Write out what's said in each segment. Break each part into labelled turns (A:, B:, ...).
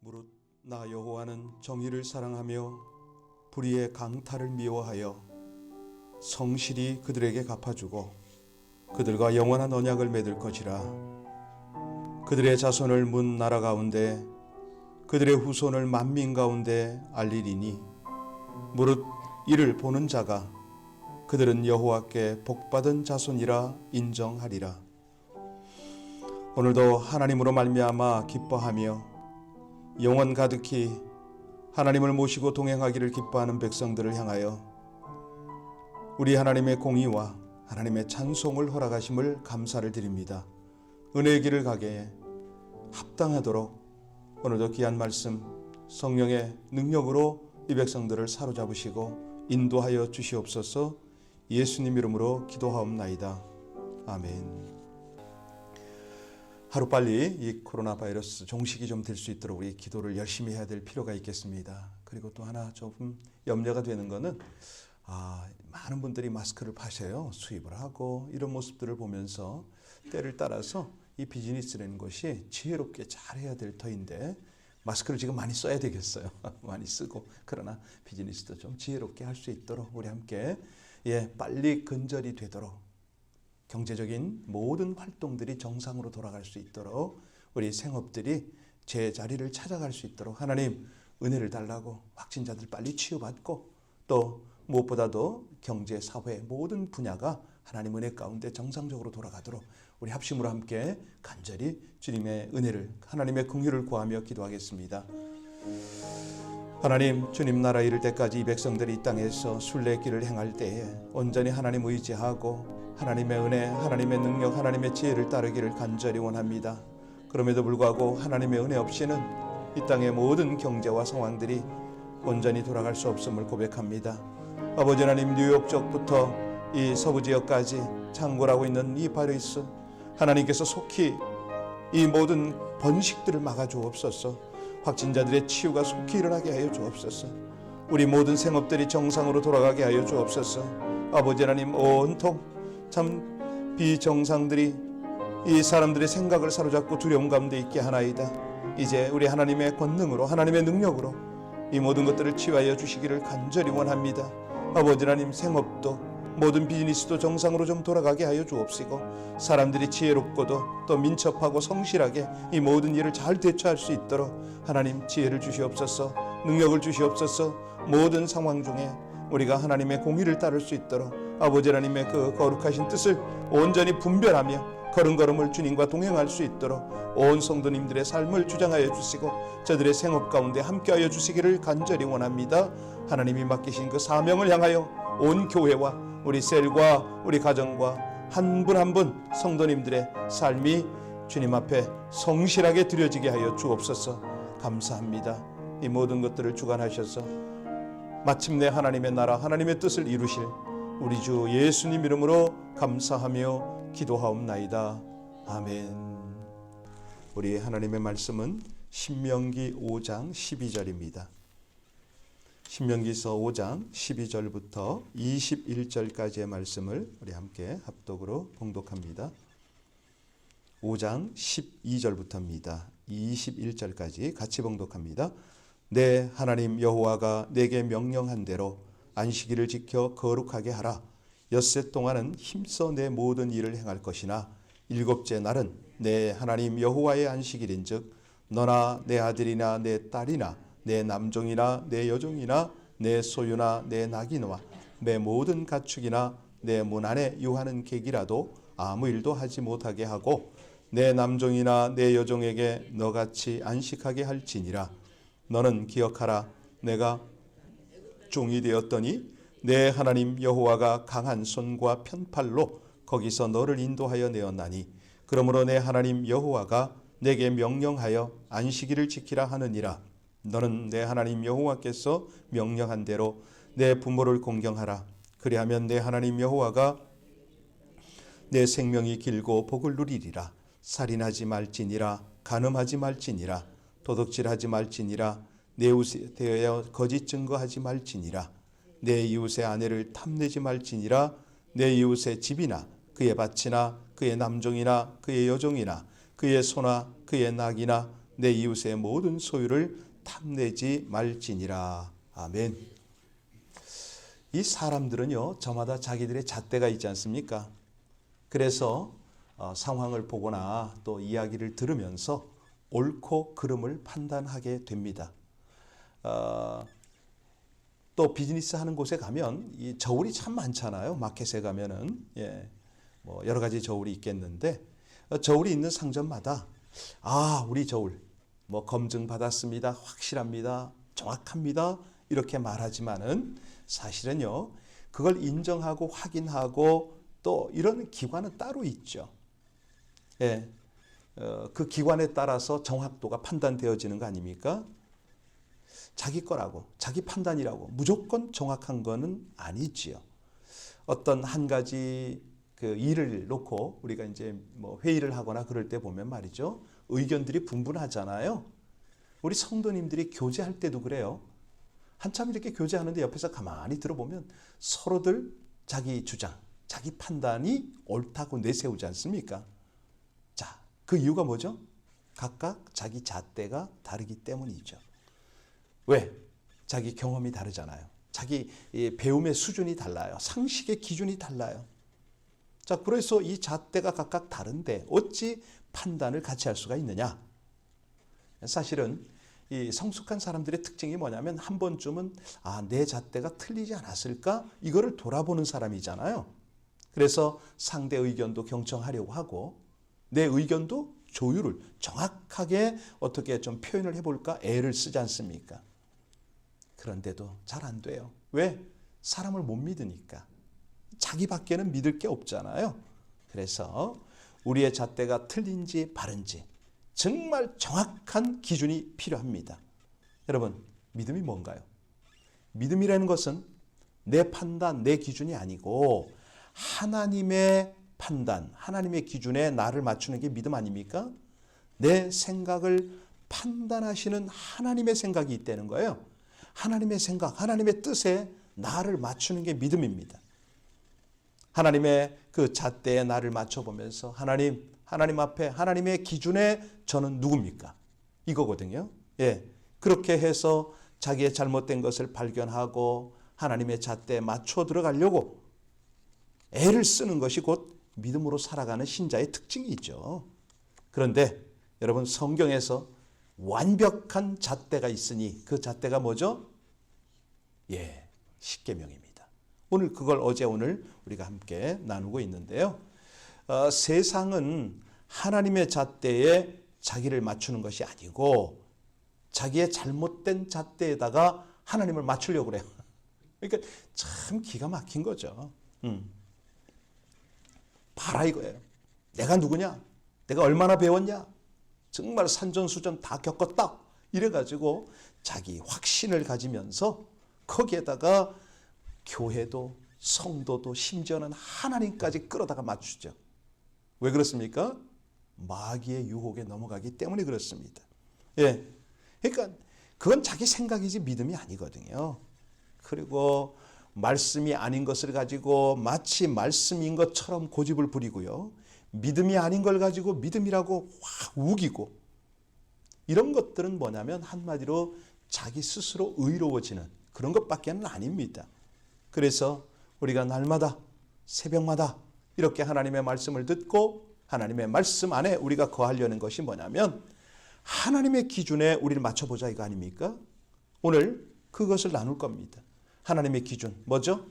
A: 무릇 나 여호와는 정의를 사랑하며 불의의 강탈을 미워하여 성실히 그들에게 갚아주고 그들과 영원한 언약을 맺을 것이라. 그들의 자손을 문 나라 가운데 그들의 후손을 만민 가운데 알리리니 무릇 이를 보는 자가 그들은 여호와께 복받은 자손이라 인정하리라. 오늘도 하나님으로 말미암아 기뻐하며 영원 가득히 하나님을 모시고 동행하기를 기뻐하는 백성들을 향하여 우리 하나님의 공의와 하나님의 찬송을 허락하심을 감사를 드립니다. 은혜의 길을 가게 합당하도록 오늘도 귀한 말씀 성령의 능력으로 이 백성들을 사로잡으시고 인도하여 주시옵소서 예수님 이름으로 기도하옵나이다. 아멘. 하루빨리 이 코로나 바이러스 종식이 좀 될 수 있도록 우리 기도를 열심히 해야 될 필요가 있겠습니다. 그리고 또 하나 조금 염려가 되는 거는 아, 많은 분들이 마스크를 파셔요. 수입을 하고 이런 모습들을 보면서 때를 따라서 이 비즈니스라는 것이 지혜롭게 잘 해야 될 터인데 마스크를 지금 많이 써야 되겠어요. 많이 쓰고 그러나 비즈니스도 좀 지혜롭게 할 수 있도록 우리 함께 예, 빨리 근절이 되도록 경제적인 모든 활동들이 정상으로 돌아갈 수 있도록 우리 생업들이 제 자리를 찾아갈 수 있도록 하나님 은혜를 달라고 확진자들 빨리 치유받고 또 무엇보다도 경제, 사회 모든 분야가 하나님 은혜 가운데 정상적으로 돌아가도록 우리 합심으로 함께 간절히 주님의 은혜를 하나님의 긍휼을 구하며 기도하겠습니다. 하나님 주님 나라 이를 때까지 이 백성들이 이 땅에서 순례길을 행할 때에 온전히 하나님 의지하고 하나님의 은혜, 하나님의 능력, 하나님의 지혜를 따르기를 간절히 원합니다. 그럼에도 불구하고 하나님의 은혜 없이는 이 땅의 모든 경제와 상황들이 온전히 돌아갈 수 없음을 고백합니다. 아버지 하나님 뉴욕 쪽부터 이 서부 지역까지 창궐하고 있는 이 바이러스 하나님께서 속히 이 모든 번식들을 막아 주옵소서. 확진자들의 치유가 속히 일어나게 하여 주옵소서. 우리 모든 생업들이 정상으로 돌아가게 하여 주옵소서. 아버지 하나님 온통 참 비정상들이 이 사람들의 생각을 사로잡고 두려움 가운데 있게 하나이다. 이제 우리 하나님의 권능으로 하나님의 능력으로 이 모든 것들을 치유하여 주시기를 간절히 원합니다. 아버지 하나님 생업도 모든 비즈니스도 정상으로 좀 돌아가게 하여 주옵시고 사람들이 지혜롭고도 또 민첩하고 성실하게 이 모든 일을 잘 대처할 수 있도록 하나님 지혜를 주시옵소서 능력을 주시옵소서 모든 상황 중에 우리가 하나님의 공의를 따를 수 있도록 아버지 하나님의 그 거룩하신 뜻을 온전히 분별하며 걸음걸음을 주님과 동행할 수 있도록 온 성도님들의 삶을 주장하여 주시고 저들의 생업 가운데 함께하여 주시기를 간절히 원합니다. 하나님이 맡기신 그 사명을 향하여 온 교회와 우리 셀과 우리 가정과 한 분 한 분 성도님들의 삶이 주님 앞에 성실하게 드려지게 하여 주옵소서 감사합니다. 이 모든 것들을 주관하셔서 마침내 하나님의 나라 하나님의 뜻을 이루실 우리 주 예수님 이름으로 감사하며 기도하옵나이다. 아멘. 우리 하나님의 말씀은 신명기 5장 12절입니다. 신명기서 5장 12절부터 21절까지의 말씀을 우리 함께 합독으로 봉독합니다. 5장 12절부터입니다. 21절까지 같이 봉독합니다. 내 하나님 여호와가 내게 명령한 대로 안식일을 지켜 거룩하게 하라. 엿새 동안은 힘써 내 모든 일을 행할 것이나 일곱째 날은 내 하나님 여호와의 안식일인즉 너나 내 아들이나 내 딸이나 내 남종이나 내 여종이나 내 소유나 내 낙이나 내 모든 가축이나 내 문 안에 유하는 객이라도 아무 일도 하지 못하게 하고 내 남종이나 내 여종에게 너같이 안식하게 할지니라. 너는 기억하라. 내가 종이 되었더니 내 하나님 여호와가 강한 손과 편팔로 거기서 너를 인도하여 내었나니 그러므로 내 하나님 여호와가 내게 명령하여 안식일을 지키라 하느니라 너는 내 하나님 여호와께서 명령한 대로 내 부모를 공경하라. 그리하면 내 하나님 여호와가 내 생명이 길고 복을 누리리라. 살인하지 말지니라. 간음하지 말지니라. 도둑질하지 말지니라. 내 이웃에 대하여 거짓 증거하지 말지니라. 내 이웃의 아내를 탐내지 말지니라. 내 이웃의 집이나 그의 밭이나 그의 남종이나 그의 여종이나 그의 소나 그의 낙이나 내 이웃의 모든 소유를 탐내지 말지니라. 아멘. 이 사람들은요, 저마다 자기들의 잣대가 있지 않습니까? 그래서 어, 상황을 보거나 또 이야기를 들으면서 옳고 그름을 판단하게 됩니다. 어, 또 비즈니스 하는 곳에 가면 이 저울이 참 많잖아요. 마켓에 가면은 예, 뭐 여러 가지 저울이 있겠는데 어, 저울이 있는 상점마다 아 우리 저울 뭐 검증 받았습니다. 확실합니다. 정확합니다. 이렇게 말하지만은 사실은요 그걸 인정하고 확인하고 또 이런 기관은 따로 있죠. 예, 어, 그 기관에 따라서 정확도가 판단되어지는 거 아닙니까? 자기 거라고, 자기 판단이라고 무조건 정확한 거는 아니지요. 어떤 한 가지 그 일을 놓고 우리가 이제 뭐 회의를 하거나 그럴 때 보면 말이죠. 의견들이 분분하잖아요. 우리 성도님들이 교제할 때도 그래요. 한참 이렇게 교제하는데 옆에서 가만히 들어보면 서로들 자기 주장, 자기 판단이 옳다고 내세우지 않습니까? 자, 그 이유가 뭐죠? 각각 자기 잣대가 다르기 때문이죠. 왜? 자기 경험이 다르잖아요. 자기 이 배움의 수준이 달라요. 상식의 기준이 달라요. 자, 그래서 이 잣대가 각각 다른데 어찌 판단을 같이 할 수가 있느냐? 사실은 이 성숙한 사람들의 특징이 뭐냐면 한 번쯤은 아, 내 잣대가 틀리지 않았을까? 이거를 돌아보는 사람이잖아요. 그래서 상대 의견도 경청하려고 하고 내 의견도 조율을 정확하게 어떻게 좀 표현을 해볼까 애를 쓰지 않습니까? 그런데도 잘 안 돼요. 왜? 사람을 못 믿으니까. 자기밖에는 믿을 게 없잖아요. 그래서 우리의 잣대가 틀린지 바른지 정말 정확한 기준이 필요합니다. 여러분, 믿음이 뭔가요? 믿음이라는 것은 내 판단, 내 기준이 아니고 하나님의 판단, 하나님의 기준에 나를 맞추는 게 믿음 아닙니까? 내 생각을 판단하시는 하나님의 생각이 있다는 거예요. 하나님의 생각, 하나님의 뜻에 나를 맞추는 게 믿음입니다. 하나님의 그 잣대에 나를 맞춰보면서 하나님, 하나님 앞에 하나님의 기준에 저는 누굽니까? 이거거든요. 예. 그렇게 해서 자기의 잘못된 것을 발견하고 하나님의 잣대에 맞춰 들어가려고 애를 쓰는 것이 곧 믿음으로 살아가는 신자의 특징이 있죠. 그런데 여러분 성경에서 완벽한 잣대가 있으니 그 잣대가 뭐죠? 예, 십계명입니다. 오늘 그걸 어제 오늘 우리가 함께 나누고 있는데요. 어, 세상은 하나님의 잣대에 자기를 맞추는 것이 아니고 자기의 잘못된 잣대에다가 하나님을 맞추려고 그래요. 그러니까 참 기가 막힌 거죠. 음. 봐라 이거예요. 내가 누구냐? 내가 얼마나 배웠냐? 정말 산전수전 다 겪었다. 이래가지고 자기 확신을 가지면서 거기에다가 교회도 성도도 심지어는 하나님까지 끌어다가 맞추죠. 왜 그렇습니까? 마귀의 유혹에 넘어가기 때문에 그렇습니다. 예. 그러니까 그건 자기 생각이지 믿음이 아니거든요. 그리고 말씀이 아닌 것을 가지고 마치 말씀인 것처럼 고집을 부리고요. 믿음이 아닌 걸 가지고 믿음이라고 확 우기고 이런 것들은 뭐냐면 한마디로 자기 스스로 의로워지는 그런 것밖에는 아닙니다. 그래서 우리가 날마다 새벽마다 이렇게 하나님의 말씀을 듣고 하나님의 말씀 안에 우리가 거하려는 것이 뭐냐면 하나님의 기준에 우리를 맞춰보자 이거 아닙니까? 오늘 그것을 나눌 겁니다. 하나님의 기준 뭐죠?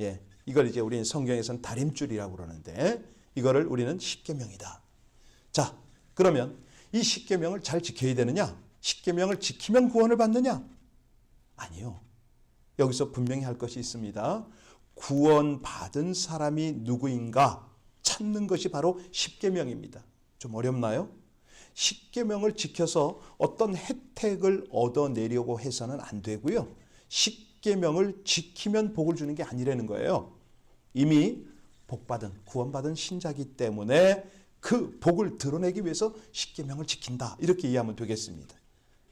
A: 예, 이걸 이제 우리는 성경에서는 다림줄이라고 그러는데 이거를 우리는 십계명이다. 자, 그러면 이 십계명을 잘 지켜야 되느냐? 십계명을 지키면 구원을 받느냐? 아니요. 여기서 분명히 할 것이 있습니다. 구원 받은 사람이 누구인가 찾는 것이 바로 십계명입니다. 좀 어렵나요? 십계명을 지켜서 어떤 혜택을 얻어내려고 해서는 안 되고요. 십계명을 지키면 복을 주는 게 아니라는 거예요. 이미 복받은 구원받은 신자기 때문에 그 복을 드러내기 위해서 십계명을 지킨다. 이렇게 이해하면 되겠습니다.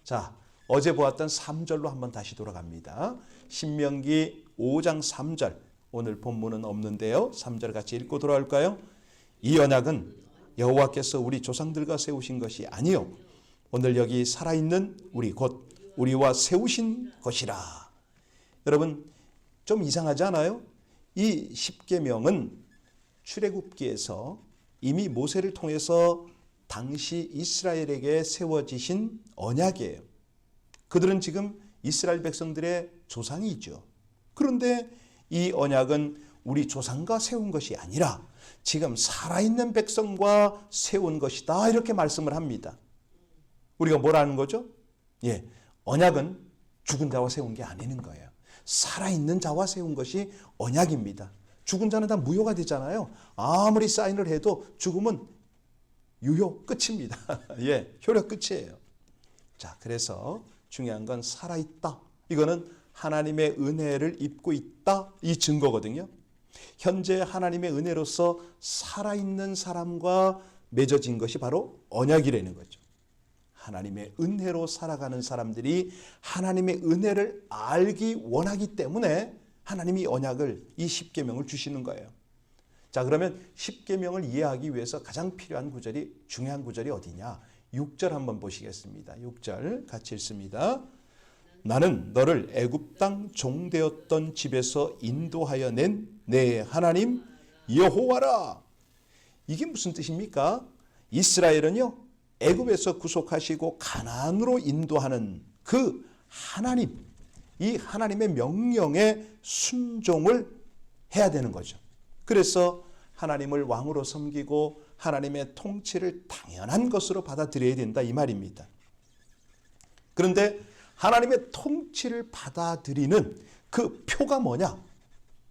A: 자, 어제 보았던 3절로 한번 다시 돌아갑니다. 신명기 5장 3절. 오늘 본문은 없는데요. 3절 같이 읽고 돌아올까요? 이 언약은 여호와께서 우리 조상들과 세우신 것이 아니요 오늘 여기 살아있는 우리 곧 우리와 세우신 것이라. 여러분 좀 이상하지 않아요? 이 십계명은 출애굽기에서 이미 모세를 통해서 당시 이스라엘에게 세워지신 언약이에요. 그들은 지금 이스라엘 백성들의 조상이죠. 그런데 이 언약은 우리 조상과 세운 것이 아니라 지금 살아있는 백성과 세운 것이다. 이렇게 말씀을 합니다. 우리가 뭐라는 거죠? 예. 언약은 죽은 자와 세운 게 아니는 거예요. 살아있는 자와 세운 것이 언약입니다. 죽은 자는 다 무효가 되잖아요. 아무리 사인을 해도 죽음은 유효 끝입니다. 예, 효력 끝이에요. 자, 그래서 중요한 건 살아있다. 이거는 하나님의 은혜를 입고 있다. 이 증거거든요. 현재 하나님의 은혜로서 살아있는 사람과 맺어진 것이 바로 언약이라는 거죠. 하나님의 은혜로 살아가는 사람들이 하나님의 은혜를 알기 원하기 때문에 하나님이 언약을 이 십계명을 주시는 거예요. 자, 그러면 십계명을 이해하기 위해서 가장 필요한 구절이 중요한 구절이 어디냐? 6절 한번 보시겠습니다. 6절 같이 읽습니다. 나는 너를 애굽 땅 종되었던 집에서 인도하여 낸 내 하나님 여호와라. 이게 무슨 뜻입니까? 이스라엘은요. 애굽에서 구속하시고 가나안으로 인도하는 그 하나님 이 하나님의 명령에 순종을 해야 되는 거죠. 그래서 하나님을 왕으로 섬기고 하나님의 통치를 당연한 것으로 받아들여야 된다 이 말입니다. 그런데 하나님의 통치를 받아들이는 그 표가 뭐냐?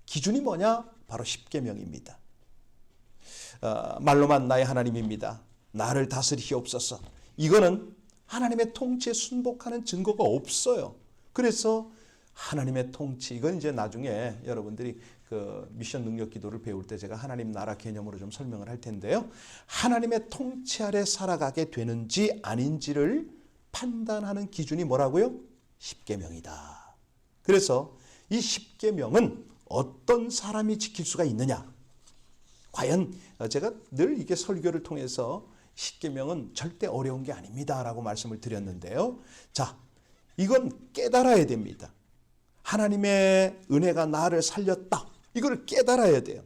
A: 기준이 뭐냐? 바로 십계명입니다. 어, 말로만 나의 하나님입니다. 나를 다스리시옵소서. 이거는 하나님의 통치에 순복하는 증거가 없어요. 그래서 하나님의 통치 이건 이제 나중에 여러분들이 그 미션 능력 기도를 배울 때 제가 하나님 나라 개념으로 좀 설명을 할 텐데요. 하나님의 통치 아래 살아가게 되는지 아닌지를 판단하는 기준이 뭐라고요? 십계명이다. 그래서 이 십계명은 어떤 사람이 지킬 수가 있느냐? 과연 제가 늘 이게 설교를 통해서 십계명은 절대 어려운 게 아닙니다라고 말씀을 드렸는데요. 자, 이건 깨달아야 됩니다. 하나님의 은혜가 나를 살렸다. 이걸 깨달아야 돼요.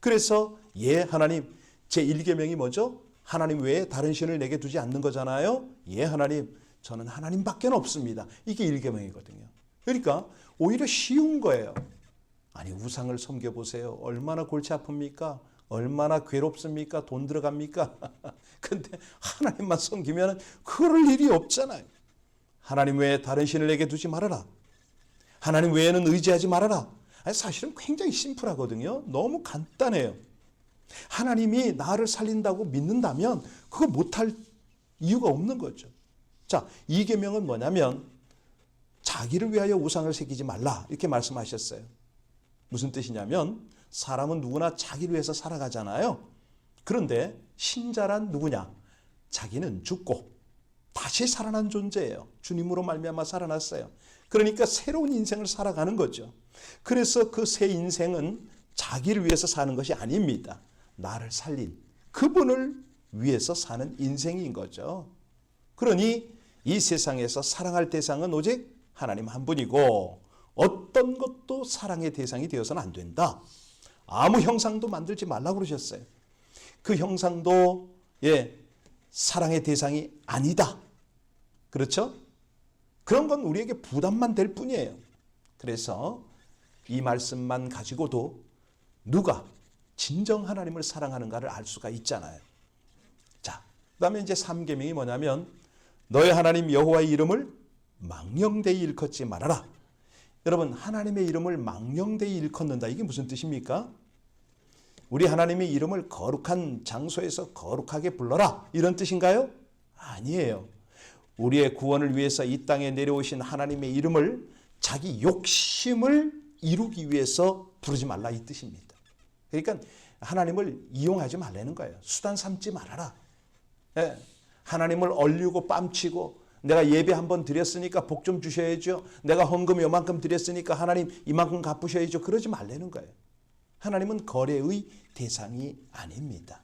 A: 그래서 예 하나님 제 1계명이 뭐죠? 하나님 외에 다른 신을 내게 두지 않는 거잖아요. 예 하나님 저는 하나님밖에 없습니다. 이게 1계명이거든요. 그러니까 오히려 쉬운 거예요. 아니 우상을 섬겨 보세요. 얼마나 골치 아픕니까? 얼마나 괴롭습니까? 돈 들어갑니까? 근데 하나님만 섬기면 그럴 일이 없잖아요. 하나님 외에 다른 신을 내게 두지 말아라. 하나님 외에는 의지하지 말아라. 사실은 굉장히 심플하거든요. 너무 간단해요. 하나님이 나를 살린다고 믿는다면 그거 못할 이유가 없는 거죠. 자, 이 계명은 뭐냐면 자기를 위하여 우상을 새기지 말라 이렇게 말씀하셨어요. 무슨 뜻이냐면 사람은 누구나 자기를 위해서 살아가잖아요. 그런데 신자란 누구냐? 자기는 죽고 다시 살아난 존재예요. 주님으로 말미암아 살아났어요. 그러니까 새로운 인생을 살아가는 거죠. 그래서 그 새 인생은 자기를 위해서 사는 것이 아닙니다. 나를 살린 그분을 위해서 사는 인생인 거죠. 그러니 이 세상에서 사랑할 대상은 오직 하나님 한 분이고 어떤 것도 사랑의 대상이 되어서는 안 된다. 아무 형상도 만들지 말라고 그러셨어요. 그 형상도 예, 사랑의 대상이 아니다. 그렇죠? 그런 건 우리에게 부담만 될 뿐이에요. 그래서 이 말씀만 가지고도 누가 진정 하나님을 사랑하는가를 알 수가 있잖아요. 자, 그다음에 이제 3계명이 뭐냐면 너의 하나님 여호와의 이름을 망령되이 일컫지 말아라. 여러분, 하나님의 이름을 망령되이 일컫는다. 이게 무슨 뜻입니까? 우리 하나님의 이름을 거룩한 장소에서 거룩하게 불러라. 이런 뜻인가요? 아니에요. 우리의 구원을 위해서 이 땅에 내려오신 하나님의 이름을 자기 욕심을 이루기 위해서 부르지 말라 이 뜻입니다. 그러니까 하나님을 이용하지 말라는 거예요. 수단 삼지 말아라. 예. 하나님을 얼리고 뺨치고 내가 예배 한 번 드렸으니까 복 좀 주셔야죠. 내가 헌금 요만큼 드렸으니까 하나님 이만큼 갚으셔야죠. 그러지 말라는 거예요. 하나님은 거래의 대상이 아닙니다.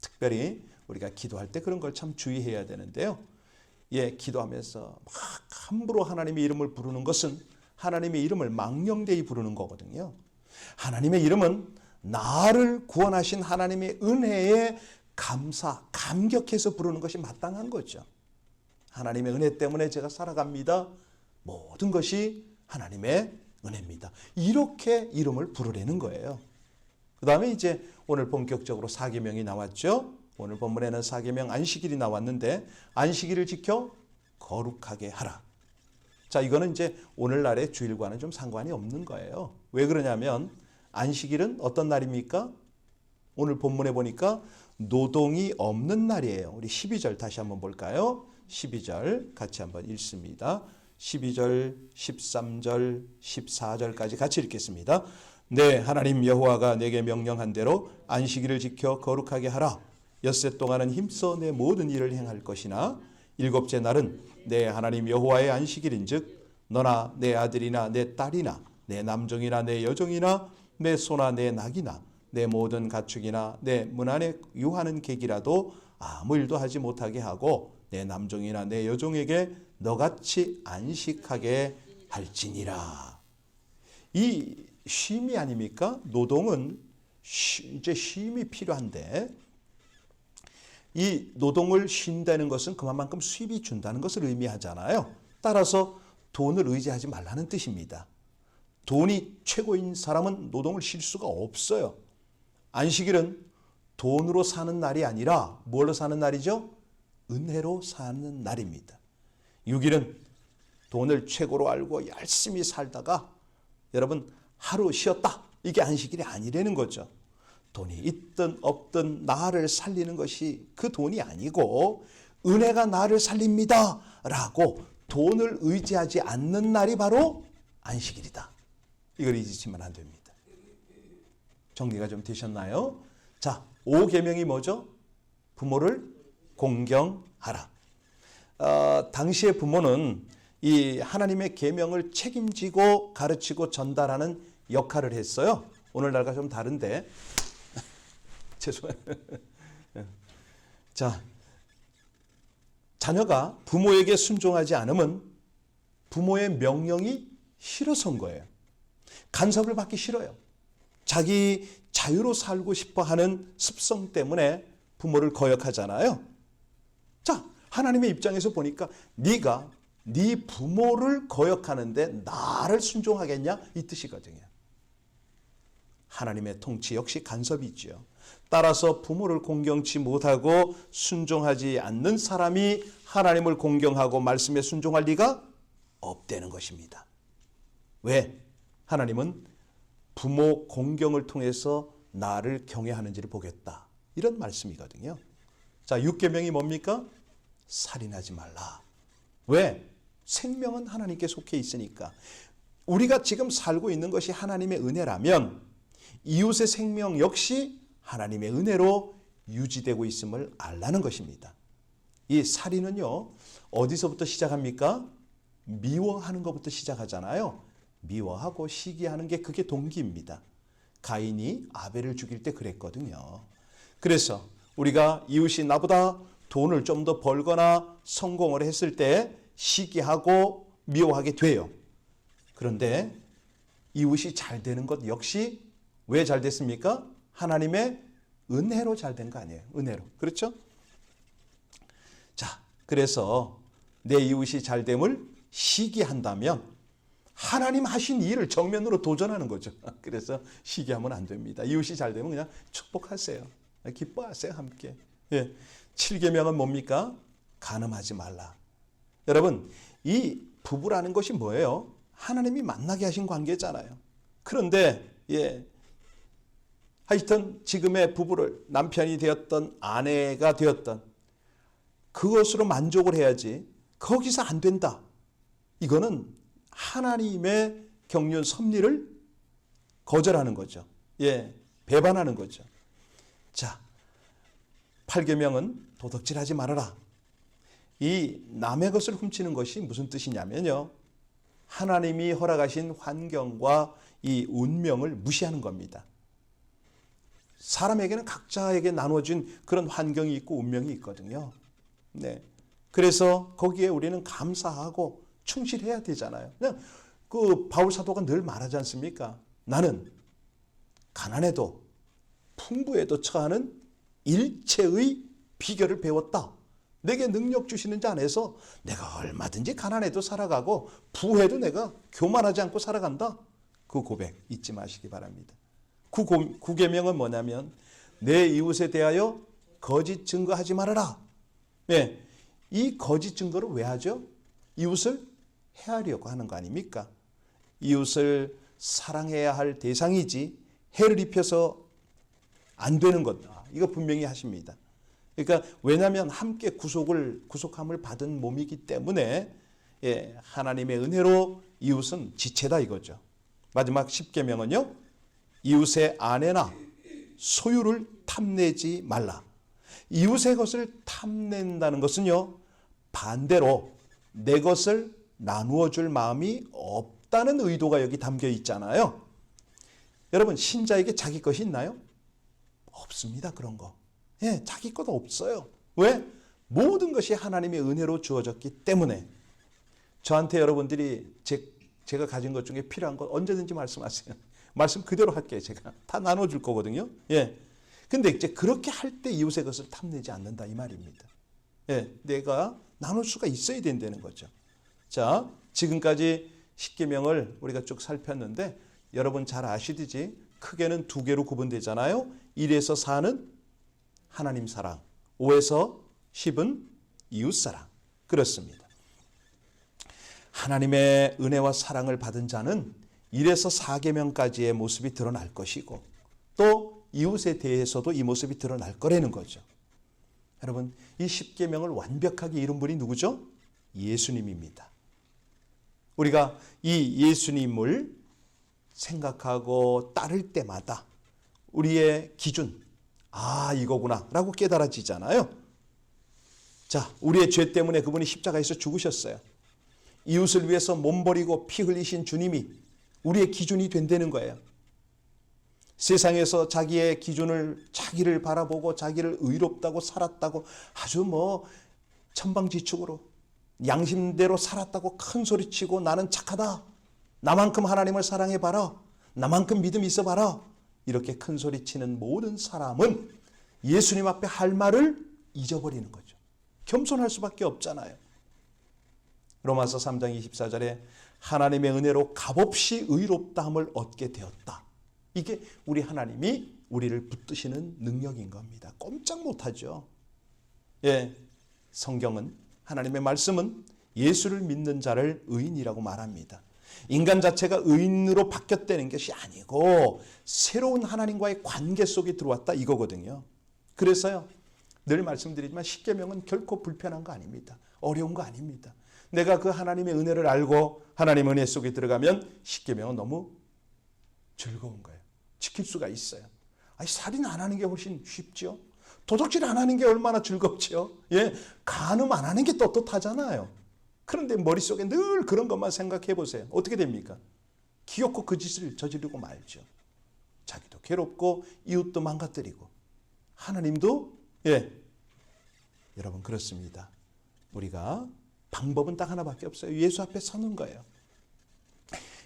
A: 특별히 우리가 기도할 때 그런 걸 참 주의해야 되는데요. 예, 기도하면서 막 함부로 하나님의 이름을 부르는 것은 하나님의 이름을 망령되이 부르는 거거든요. 하나님의 이름은 나를 구원하신 하나님의 은혜에 감사, 감격해서 부르는 것이 마땅한 거죠. 하나님의 은혜 때문에 제가 살아갑니다. 모든 것이 하나님의 은혜입니다. 이렇게 이름을 부르려는 거예요. 그 다음에 이제 오늘 본격적으로 사계명이 나왔죠. 오늘 본문에는 사계명 안식일이 나왔는데 안식일을 지켜 거룩하게 하라. 자, 이거는 이제 오늘날의 주일과는 좀 상관이 없는 거예요. 왜 그러냐면 안식일은 어떤 날입니까? 오늘 본문에 보니까 노동이 없는 날이에요. 우리 12절 다시 한번 볼까요? 12절 같이 한번 읽습니다. 12절, 13절, 14절까지 같이 읽겠습니다. 네, 하나님 여호와가 내게 명령한 대로 안식일을 지켜 거룩하게 하라. 엿새 동안은 힘써 내 모든 일을 행할 것이나 일곱째 날은 내 하나님 여호와의 안식일인즉 너나 내 아들이나 내 딸이나 내 남종이나 내 여종이나 내 소나 내 낙이나 내 모든 가축이나 내 문 안에 유하는 객이라도 아무 일도 하지 못하게 하고 내 남종이나 내 여종에게 너같이 안식하게 할지니라. 이 쉼이 아닙니까? 노동은 쉬- 이제 쉼이 필요한데 이 노동을 쉰다는 것은 그만큼 수입이 준다는 것을 의미하잖아요. 따라서 돈을 의지하지 말라는 뜻입니다. 돈이 최고인 사람은 노동을 쉴 수가 없어요. 안식일은 돈으로 사는 날이 아니라 뭘로 사는 날이죠? 은혜로 사는 날입니다. 6일은 돈을 최고로 알고 열심히 살다가 여러분 하루 쉬었다. 이게 안식일이 아니라는 거죠. 돈이 있든 없든 나를 살리는 것이 그 돈이 아니고 은혜가 나를 살립니다. 라고 돈을 의지하지 않는 날이 바로 안식일이다. 이걸 잊으시면 안 됩니다. 정리가 좀 되셨나요? 자, 5계명이 뭐죠? 부모를 공경하라. 어, 당시의 부모는 이 하나님의 계명을 책임지고 가르치고 전달하는 역할을 했어요. 오늘날과 좀 다른데 죄송해요. 자, 자녀가 부모에게 순종하지 않으면 부모의 명령이 싫어서인 거예요. 간섭을 받기 싫어요. 자기 자유로 살고 싶어 하는 습성 때문에 부모를 거역하잖아요. 자, 하나님의 입장에서 보니까 네가 네 부모를 거역하는데 나를 순종하겠냐 이 뜻이거든요. 하나님의 통치 역시 간섭이 있죠. 따라서 부모를 공경치 못하고 순종하지 않는 사람이 하나님을 공경하고 말씀에 순종할 리가 없다는 것입니다. 왜? 하나님은 부모 공경을 통해서 나를 경외하는지를 보겠다. 이런 말씀이거든요. 자, 6계명이 뭡니까? 살인하지 말라. 왜? 생명은 하나님께 속해 있으니까. 우리가 지금 살고 있는 것이 하나님의 은혜라면 이웃의 생명 역시 하나님의 은혜로 유지되고 있음을 알라는 것입니다. 이 살인은요, 어디서부터 시작합니까? 미워하는 것부터 시작하잖아요. 미워하고 시기하는 게 그게 동기입니다. 가인이 아벨을 죽일 때 그랬거든요. 그래서 우리가 이웃이 나보다 돈을 좀 더 벌거나 성공을 했을 때 시기하고 미워하게 돼요. 그런데 이웃이 잘 되는 것 역시 왜 잘 됐습니까? 하나님의 은혜로 잘 된 거 아니에요. 은혜로. 그렇죠? 자, 그래서 내 이웃이 잘 됨을 시기한다면 하나님 하신 일을 정면으로 도전하는 거죠. 그래서 시기하면 안 됩니다. 이웃이 잘 되면 그냥 축복하세요. 기뻐하세요, 함께. 예. 7계명은 뭡니까? 간음하지 말라. 여러분, 이 부부라는 것이 뭐예요? 하나님이 만나게 하신 관계잖아요. 그런데 예. 하여튼 지금의 부부를 남편이 되었던 아내가 되었던 그것으로 만족을 해야지 거기서 안 된다. 이거는 하나님의 경륜 섭리를 거절하는 거죠. 예, 배반하는 거죠. 자, 8계명은 도덕질하지 말아라. 이 남의 것을 훔치는 것이 무슨 뜻이냐면요. 하나님이 허락하신 환경과 이 운명을 무시하는 겁니다. 사람에게는 각자에게 나눠진 그런 환경이 있고 운명이 있거든요. 네. 그래서 거기에 우리는 감사하고 충실해야 되잖아요. 그냥 그 바울 사도가 늘 말하지 않습니까? 나는 가난해도 풍부에도 처하는 일체의 비결을 배웠다. 내게 능력 주시는 자 안에서 내가 얼마든지 가난해도 살아가고 부해도 내가 교만하지 않고 살아간다. 그 고백 잊지 마시기 바랍니다. 구계명은 뭐냐면 내 이웃에 대하여 거짓 증거하지 말아라. 네, 이 거짓 증거를 왜 하죠? 이웃을 해하려고 하는 거 아닙니까? 이웃을 사랑해야 할 대상이지 해를 입혀서 안 되는 거다. 이거 분명히 하십니다. 그러니까 왜냐하면 함께 구속을 구속함을 받은 몸이기 때문에 예, 하나님의 은혜로 이웃은 지체다 이거죠. 마지막 10계명은요. 이웃의 아내나 소유를 탐내지 말라. 이웃의 것을 탐낸다는 것은요. 반대로 내 것을 나누어 줄 마음이 없다는 의도가 여기 담겨 있잖아요. 여러분 신자에게 자기 것이 있나요? 없습니다. 그런 거. 예, 자기 것 없어요. 왜? 모든 것이 하나님의 은혜로 주어졌기 때문에 저한테 여러분들이 제, 제가 가진 것 중에 필요한 것 언제든지 말씀하세요. 말씀 그대로 할게요. 제가 다 나눠줄 거거든요. 예. 근데 이제 그렇게 할 때 이웃의 것을 탐내지 않는다 이 말입니다. 예, 내가 나눌 수가 있어야 된다는 거죠. 자, 지금까지 십계명을 우리가 쭉 살폈는데 여러분 잘 아시듯이 크게는 두 개로 구분되잖아요. 1에서 4는 하나님 사랑, 5에서 10은 이웃 사랑. 그렇습니다. 하나님의 은혜와 사랑을 받은 자는 1에서 4계명까지의 모습이 드러날 것이고 또 이웃에 대해서도 이 모습이 드러날 거라는 거죠. 여러분, 이 10계명을 완벽하게 이룬 분이 누구죠? 예수님입니다. 우리가 이 예수님을 생각하고 따를 때마다 우리의 기준, 아, 이거구나, 라고 깨달아지잖아요. 자, 우리의 죄 때문에 그분이 십자가에서 죽으셨어요. 이웃을 위해서 몸 버리고 피 흘리신 주님이 우리의 기준이 된다는 거예요. 세상에서 자기의 기준을 자기를 바라보고 자기를 의롭다고 살았다고 아주 뭐 천방지축으로 양심대로 살았다고 큰 소리치고 나는 착하다. 나만큼 하나님을 사랑해 봐라. 나만큼 믿음 있어 봐라. 이렇게 큰 소리치는 모든 사람은 예수님 앞에 할 말을 잊어버리는 거죠. 겸손할 수밖에 없잖아요. 로마서 3장 24절에 하나님의 은혜로 값없이 의롭다함을 얻게 되었다. 이게 우리 하나님이 우리를 붙드시는 능력인 겁니다. 꼼짝 못하죠. 예, 성경은 하나님의 말씀은 예수를 믿는 자를 의인이라고 말합니다. 인간 자체가 의인으로 바뀌었다는 것이 아니고 새로운 하나님과의 관계 속에 들어왔다 이거거든요. 그래서요. 늘 말씀드리지만 십계명은 결코 불편한 거 아닙니다. 어려운 거 아닙니다. 내가 그 하나님의 은혜를 알고 하나님 은혜 속에 들어가면 십계명은 너무 즐거운 거예요. 지킬 수가 있어요. 아니 살인 안 하는 게 훨씬 쉽죠. 도둑질 안 하는 게 얼마나 즐겁죠. 예, 간음 안 하는 게 떳떳하잖아요. 그런데 머릿속에 늘 그런 것만 생각해 보세요. 어떻게 됩니까? 기어코 그 짓을 저지르고 말죠. 자기도 괴롭고 이웃도 망가뜨리고 하나님도 예. 여러분 그렇습니다. 우리가 방법은 딱 하나밖에 없어요. 예수 앞에 서는 거예요.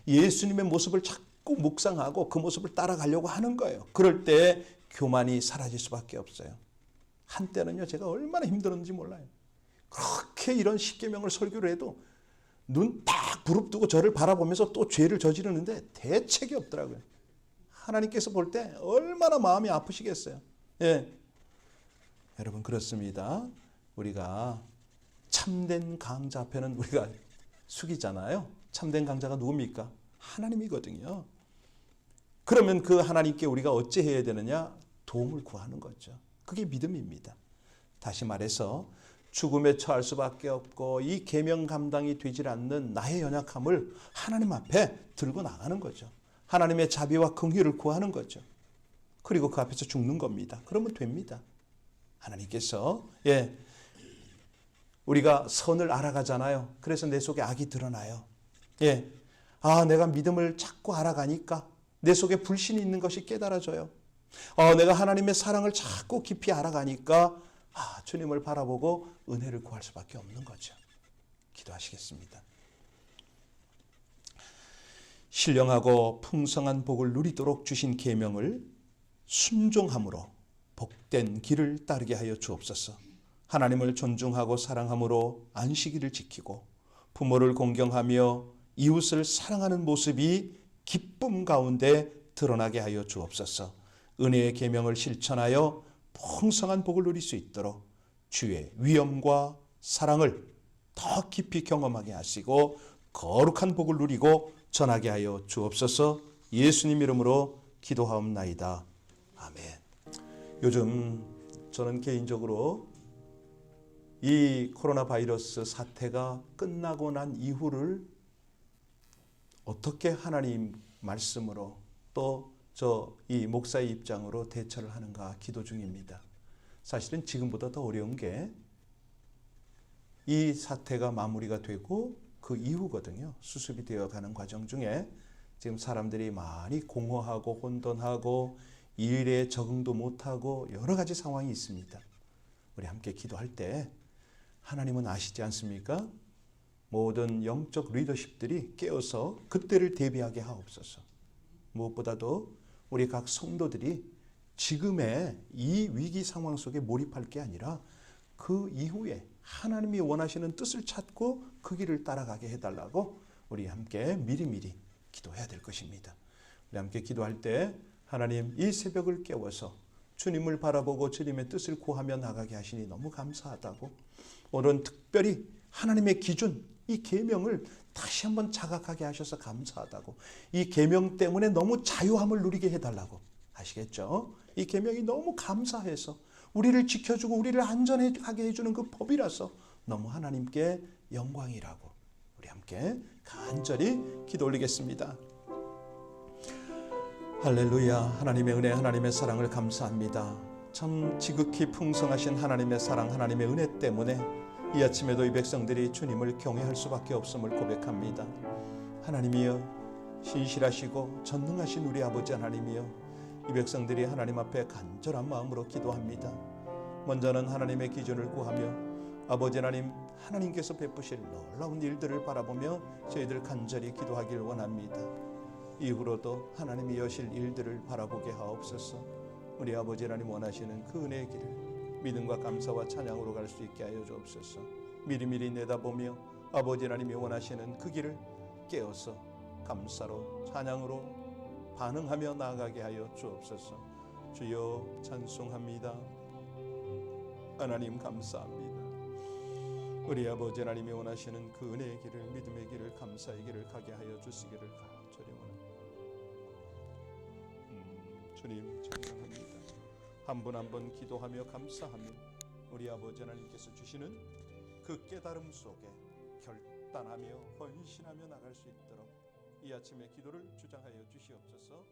A: 예수님의 모습을 자꾸 묵상하고 그 모습을 따라가려고 하는 거예요. 그럴 때 교만이 사라질 수밖에 없어요. 한때는요, 제가 얼마나 힘들었는지 몰라요. 그렇게 이런 십계명을 설교를 해도 눈 딱 부릅뜨고 저를 바라보면서 또 죄를 저지르는데 대책이 없더라고요. 하나님께서 볼 때 얼마나 마음이 아프시겠어요. 예. 여러분 그렇습니다. 우리가 참된 강자 앞에는 우리가 숙이잖아요. 참된 강자가 누굽니까? 하나님이거든요. 그러면 그 하나님께 우리가 어찌 해야 되느냐? 도움을 구하는 거죠. 그게 믿음입니다. 다시 말해서 죽음에 처할 수밖에 없고 이 계명 감당이 되질 않는 나의 연약함을 하나님 앞에 들고 나가는 거죠. 하나님의 자비와 긍휼을 구하는 거죠. 그리고 그 앞에서 죽는 겁니다. 그러면 됩니다. 하나님께서 예 우리가 선을 알아가잖아요. 그래서 내 속에 악이 드러나요. 예. 아, 내가 믿음을 자꾸 알아가니까 내 속에 불신이 있는 것이 깨달아져요. 어, 내가 하나님의 사랑을 자꾸 깊이 알아가니까 아, 주님을 바라보고 은혜를 구할 수밖에 없는 거죠. 기도하시겠습니다. 신령하고 풍성한 복을 누리도록 주신 계명을 순종함으로 복된 길을 따르게 하여 주옵소서. 하나님을 존중하고 사랑함으로 안식일을 지키고 부모를 공경하며 이웃을 사랑하는 모습이 기쁨 가운데 드러나게 하여 주옵소서. 은혜의 계명을 실천하여 풍성한 복을 누릴 수 있도록 주의 위엄과 사랑을 더 깊이 경험하게 하시고 거룩한 복을 누리고 전하게 하여 주옵소서. 예수님 이름으로 기도하옵나이다. 아멘. 요즘 저는 개인적으로 이 코로나 바이러스 사태가 끝나고 난 이후를 어떻게 하나님 말씀으로 또 저 이 목사의 입장으로 대처를 하는가 기도 중입니다. 사실은 지금보다 더 어려운 게 이 사태가 마무리가 되고 그 이후거든요. 수습이 되어 가는 과정 중에 지금 사람들이 많이 공허하고 혼돈하고 일에 적응도 못하고 여러 가지 상황이 있습니다. 우리 함께 기도할 때 하나님은 아시지 않습니까? 모든 영적 리더십들이 깨어서 그때를 대비하게 하옵소서. 무엇보다도 우리 각 성도들이 지금의 이 위기 상황 속에 몰입할 게 아니라 그 이후에 하나님이 원하시는 뜻을 찾고 그 길을 따라가게 해달라고 우리 함께 미리미리 기도해야 될 것입니다. 우리 함께 기도할 때 하나님 이 새벽을 깨워서 주님을 바라보고 주님의 뜻을 구하며 나가게 하시니 너무 감사하다고 오늘은 특별히 하나님의 기준 이 계명을 다시 한번 자각하게 하셔서 감사하다고 이 계명 때문에 너무 자유함을 누리게 해달라고 아시겠죠? 이 계명이 너무 감사해서 우리를 지켜주고 우리를 안전하게 해주는 그 법이라서 너무 하나님께 영광이라고 우리 함께 간절히 기도 올리겠습니다. 할렐루야 하나님의 은혜 하나님의 사랑을 감사합니다. 참 지극히 풍성하신 하나님의 사랑 하나님의 은혜 때문에 이 아침에도 이 백성들이 주님을 경외할 수밖에 없음을 고백합니다. 하나님이여 신실하시고 전능하신 우리 아버지 하나님이여 이 백성들이 하나님 앞에 간절한 마음으로 기도합니다. 먼저는 하나님의 기준을 구하며 아버지 하나님 하나님께서 베푸실 놀라운 일들을 바라보며 저희들 간절히 기도하길 원합니다. 이후로도 하나님이 여실 일들을 바라보게 하옵소서. 우리 아버지 하나님 원하시는 그 은혜의 길을 믿음과 감사와 찬양으로 갈 수 있게 하여 주옵소서. 미리미리 내다보며 아버지 하나님이 원하시는 그 길을 깨어서 감사로 찬양으로 반응하며 나아가게 하여 주옵소서. 주여 찬송합니다. 하나님 감사합니다. 우리 아버지 하나님이 원하시는 그 은혜의 길을 믿음의 길을 감사의 길을 가게 하여 주시기를 간 주님 찬양합니다. 한 분 한 분 기도하며 감사하며 우리 아버지 하나님께서 주시는 그 깨달음 속에 결단하며 헌신하며 나갈 수 있도록 이 아침에 기도를 주장하여 주시옵소서.